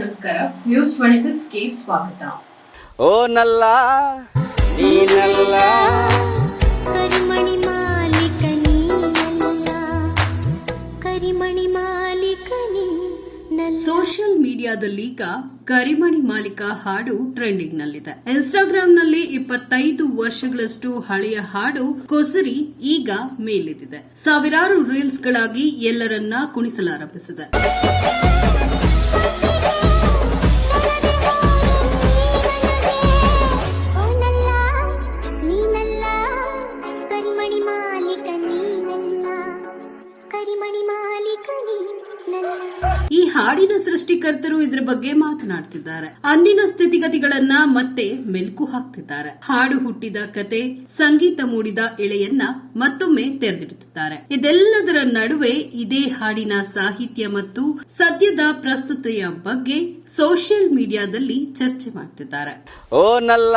ನಮಸ್ಕಾರ. News twenty ಸಿಕ್ಸ್ಗೆ ಸ್ವಾಗತ. ಓ ನಲ್ಲ ನೀನಲ್ಲ ಕರಿಮಣಿ ಮಾಲೀಕ ನೀನಲ್ಲ ಕರಿಮಣಿ ಮಾಲಿಕ ನೀನಲ್ಲ ಸೋಷಿಯಲ್ ಮೀಡಿಯಾದಲ್ಲೀಗ ಕರಿಮಣಿ ಮಾಲೀಕ ಹಾಡು ಟ್ರೆಂಡಿಂಗ್ ನಲ್ಲಿದೆ ಇನ್ಸ್ಟಾಗ್ರಾಮ್ನಲ್ಲಿ ಇಪ್ಪತ್ತೈದು ವರ್ಷಗಳಷ್ಟು ಹಳೆಯ ಹಾಡು ಕೊಸರಿ ಈಗ ಮೇಲಿದ್ದಿದೆ ಸಾವಿರಾರು ರೀಲ್ಸ್ ಗಳಾಗಿ ಎಲ್ಲರನ್ನ ಕುಣಿಸಲಾರಂಭಿಸಿದೆ. ಈ ಹಾಡಿನ ಸೃಷ್ಟಿಕರ್ತರು ಇದರ ಬಗ್ಗೆ ಮಾತನಾಡ್ತಿದ್ದಾರೆ. ಅಂದಿನ ಸ್ಥಿತಿಗತಿಗಳನ್ನ ಮತ್ತೆ ಮೆಲುಕು ಹಾಕ್ತಿದ್ದಾರೆ. ಹಾಡು ಹುಟ್ಟಿದ ಕತೆ ಸಂಗೀತ ಮೂಡಿದ ಎಳೆಯನ್ನ ಮತ್ತೊಮ್ಮೆ ತೆರೆದಿಡುತ್ತಿದ್ದಾರೆ. ಇದೆಲ್ಲದರ ನಡುವೆ ಇದೇ ಹಾಡಿನ ಸಾಹಿತ್ಯ ಮತ್ತು ಸದ್ಯದ ಪ್ರಸ್ತುತೆಯ ಬಗ್ಗೆ ಸೋಷಿಯಲ್ ಮೀಡಿಯಾದಲ್ಲಿ ಚರ್ಚೆ ಮಾಡ್ತಿದ್ದಾರೆ. ಓ ನಲ್ಲ